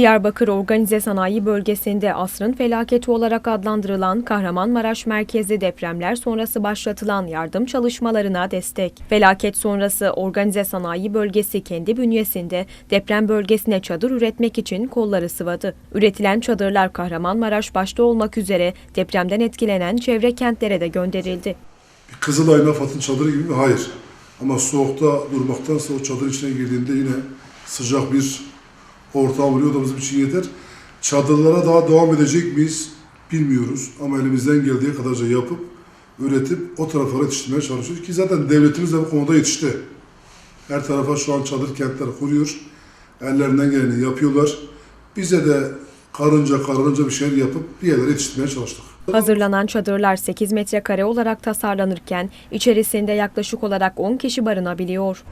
Diyarbakır Organize Sanayi Bölgesi'nde asrın felaketi olarak adlandırılan Kahramanmaraş merkezli depremler sonrası başlatılan yardım çalışmalarına destek. Felaket sonrası Organize Sanayi Bölgesi kendi bünyesinde deprem bölgesine çadır üretmek için kolları sıvadı. Üretilen çadırlar Kahramanmaraş başta olmak üzere depremden etkilenen çevre kentlere de gönderildi. Bir Kızılay'ın AFAD'ın çadırı gibi mi? Hayır. Ama soğukta durmaktansa o çadır içine girdiğinde yine sıcak bir oluyor da bizim için yeter. Çadırlara daha devam edecek miyiz bilmiyoruz. Ama elimizden geldiği kadarca yapıp, üretip o taraflara yetiştirmeye çalışıyoruz. Ki zaten devletimiz de bu konuda yetişti. Her tarafa şu an çadır kentler kuruyor. Ellerinden geleni yapıyorlar. Bize de karınca karınca bir şeyler yapıp bir yerlere yetiştirmeye çalıştık. Hazırlanan çadırlar 8 metrekare olarak tasarlanırken içerisinde yaklaşık olarak 10 kişi barınabiliyor.